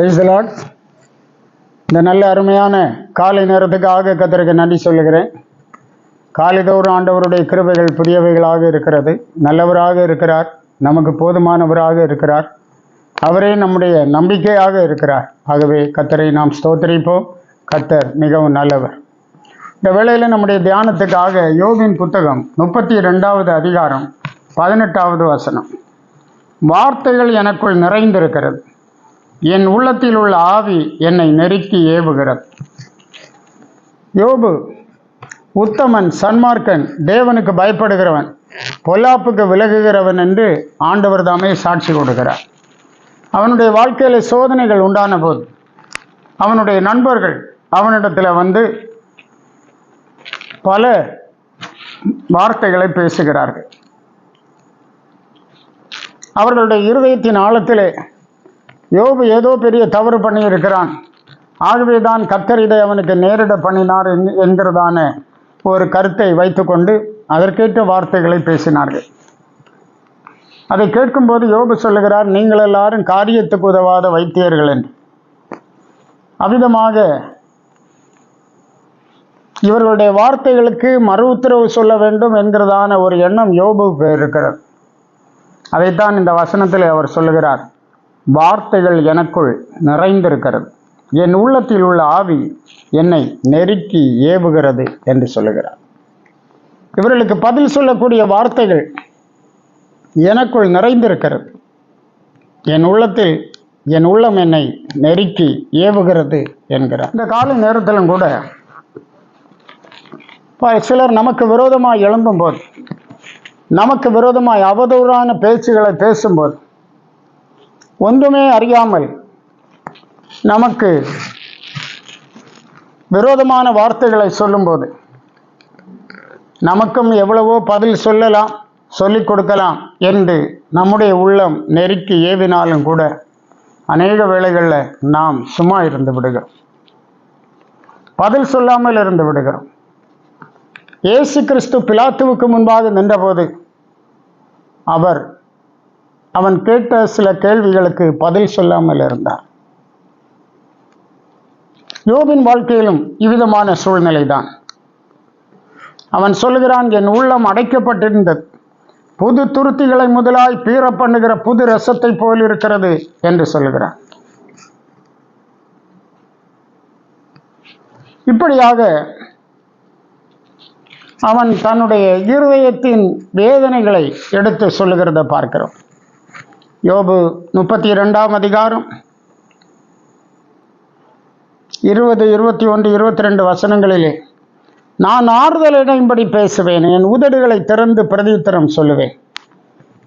Praise இந்த நல்ல அருமையான காலை நேரத்துக்காக கத்தருக்கு நன்றி சொல்லுகிறேன். காலைதோறும் ஆண்டவருடைய கிருபைகள் புதியவைகளாக இருக்கிறது. நல்லவராக இருக்கிறார். நமக்கு போதுமானவராக இருக்கிறார். அவரே நம்முடைய நம்பிக்கையாக இருக்கிறார். ஆகவே கத்தரை நாம் ஸ்தோத்தரிப்போம். கத்தர் மிகவும் நல்லவர். இந்த வேளையில் நம்முடைய தியானத்துக்காக யோகின் புத்தகம் முப்பத்தி ரெண்டாவது அதிகாரம் பதினெட்டாவது வசனம். வார்த்தைகள் எனக்குள் நிறைந்திருக்கிறது. என் உள்ளத்தில் உள்ள ஆவி என்னை நெருக்கி ஏவுகிறது. யோபு உத்தமன் சன்மார்க்கன் தேவனுக்கு பயப்படுகிறவன் பொல்லாப்புக்கு விலகுகிறவன் என்று ஆண்டவர் தாமே சாட்சி கொடுக்கிறார். அவனுடைய வாழ்க்கையில் சோதனைகள் உண்டான போது அவனுடைய நண்பர்கள் அவனிடத்தில் வந்து பல வார்த்தைகளை பேசுகிறார்கள். அவர்களுடைய இருதயத்தின் ஆழத்திலே யோபு ஏதோ பெரிய தவறு பண்ணியிருக்கிறான். ஆகவே தான் கத்தர் இதை அவனுக்கு நேரிட பண்ணினார் என்கிறதான ஒரு கருத்தை வைத்துக்கொண்டு அதற்கேற்ற வார்த்தைகளை பேசினார்கள். அதை கேட்கும்போது யோபு சொல்லுகிறார் நீங்கள் எல்லாரும் காரியத்துக்கு உதவாத வைத்தியர்கள் என்று. அவ்விதமாக இவர்களுடைய வார்த்தைகளுக்கு மறு உத்தரவு சொல்ல வேண்டும் என்கிறதான ஒரு எண்ணம் யோபுவுக்கு இருக்கிறது. அதைத்தான் இந்த வசனத்தில் அவர் சொல்லுகிறார். வார்த்தைகள் எனக்குள் நிறைந்திருக்கிறது. என் உள்ளத்தில் உள்ள ஆவி என்னை நெருக்கி ஏவுகிறது என்று சொல்லுகிறார். இவர்களுக்கு பதில் சொல்லக்கூடிய வார்த்தைகள் எனக்குள் நிறைந்திருக்கிறது. என் உள்ளத்தில் என் உள்ளம் என்னை நெருக்கி ஏவுகிறது என்கிறார். இந்த காலை நேரத்திலும் கூட சிலர் நமக்கு விரோதமாக எழும்பும்போது நமக்கு விரோதமாய் அவதூறான பேச்சுகளை பேசும்போது ஒன்றுமே அறியாமல் நமக்கு விரோதமான வார்த்தைகளை சொல்லும்போது நமக்கும் எவ்வளவோ பதில் சொல்லலாம் சொல்லிக் கொடுக்கலாம் என்று நம்முடைய உள்ளம் நெருக்கி ஏவினாலும் கூட அநேக வேளைகளில் நாம் சும்மா இருந்து விடுகிறோம். பதில் சொல்லாமல் இருந்து விடுகிறோம். இயேசு கிறிஸ்து பிலாத்துவுக்கு முன்பாக நின்றபோது அவர் அவன் கேட்ட சில கேள்விகளுக்கு பதில் சொல்லாமல் இருந்தார் யோபின் வாழ்க்கையிலும் இவ்விதமான சூழ்நிலைதான். அவன் சொல்லுகிறான் என் உள்ளம் அடைக்கப்பட்டிருந்தது. புது துருத்திகளை முதலாய் பீற பண்ணுகிற புது ரசத்தை போல் இருக்கிறது என்று சொல்லுகிறான். இப்படியாக அவன் தன்னுடைய இருதயத்தின் வேதனைகளை எடுத்து சொல்லுகிறத பார்க்கிறோம். யோபு முப்பத்தி இரண்டாம் அதிகாரம். இருபது இருபத்தி ஒன்று இருபத்தி ரெண்டு வசனங்களிலே நான் ஆறுதல் பேசுவேன் என் உதடுகளை திறந்து பிரதித்திரம் சொல்லுவேன்.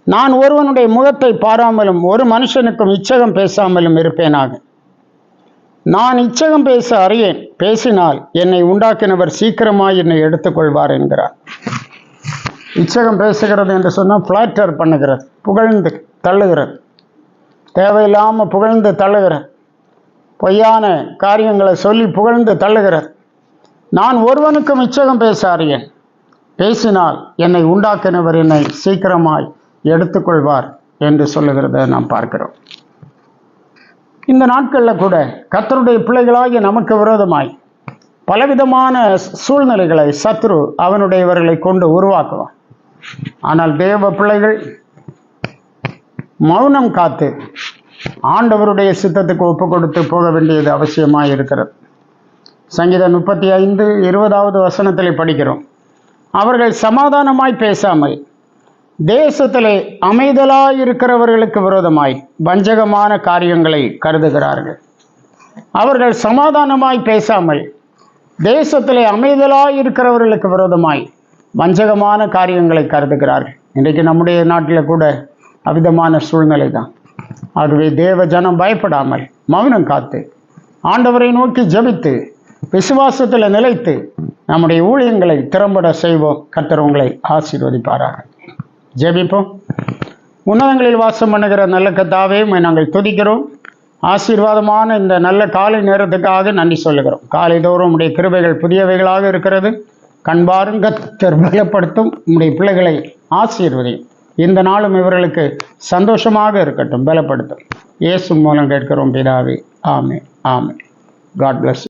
நான் ஒருவனுடைய முகத்தை பாராமலும் ஒரு மனுஷனுக்கும் இச்சகம் பேசாமலும் இருப்பேனாக. நான் இச்சகம் பேச அறியேன் பேசினால் என்னை உண்டாக்கினவர் சீக்கிரமாக என்னை எடுத்துக்கொள்வார் என்கிறார். இச்சகம் பேசுகிறது என்று சொன்னால் ஃப்ளாட்டர் பண்ணுகிறது புகழ்ந்து. தள்ளுகிறது தேவையில்லாமல் புகழ்ந்து தள்ளுகிறது பொய்யான காரியங்களை சொல்லி புகழ்ந்து தள்ளுகிறது நான் ஒருவனுக்கும் இச்சகம் பேச அறியேன் பேசினால் என்னை உண்டாக்கினவர் என்னை சீக்கிரமாய் எடுத்துக்கொள்வார் என்று சொல்லுகிறத நாம் பார்க்கிறோம். இந்த நாட்களில் கூட கத்தருடைய பிள்ளைகளாகி நமக்கு விரோதமாய் பலவிதமான சூழ்நிலைகளை சத்ரு அவனுடையவர்களை கொண்டு உருவாக்குவான். ஆனால் தேவ பிள்ளைகள் மௌனம் காத்து ஆண்டவருடைய சித்தத்துக்கு ஒப்பு கொடுத்து போக வேண்டியது அவசியமாக இருக்கிறது. சங்கீதம் முப்பத்தி ஐந்து இருபதாவது வசனத்தில் படிக்கிறோம். அவர்கள் சமாதானமாய் பேசாமல் தேசத்திலே அமைதலாய் இருக்கிறவர்களுக்கு விரோதமாய் வஞ்சகமான காரியங்களை கருதுகிறார்கள். அவர்கள் சமாதானமாய் பேசாமல் தேசத்திலே அமைதலாய் இருக்கிறவர்களுக்கு விரோதமாய் வஞ்சகமான காரியங்களை கருதுகிறார்கள். இன்றைக்கு நம்முடைய நாட்டில் கூட அவிதமான சூழ்நிலை தான் ஆகவே தேவ ஜனம் பயப்படாமல் மௌனம் காத்து ஆண்டவரை நோக்கி ஜெபித்து விசுவாசத்தில் நிலைத்து நம்முடைய ஊழியங்களை திறம்பட செய்வோம். கர்த்தர் உங்களை ஆசீர்வதிப்பாராக. ஜெபிப்போம். உன்னதங்களில் வாசம் பண்ணுகிற நல்ல கத்தாவே நாங்கள் துதிக்கிறோம். ஆசீர்வாதமான இந்த நல்ல காலை நேரத்துக்காக நன்றி சொல்லுகிறோம். காலை தோறும் உடைய கிருபைகள் புதியவைகளாக இருக்கிறது. கண்பாரும் கத்தர் பலப்படுத்தும். உம்முடைய பிள்ளைகளை ஆசீர்வதியும். இந்த நாளும் இவர்களுக்கு சந்தோஷமாக இருக்கட்டும். பலப்படுத்தும். இயேசு மூலம் கேட்கிறோம் பிதாவே. ஆமே ஆமே காட் பிளஸ்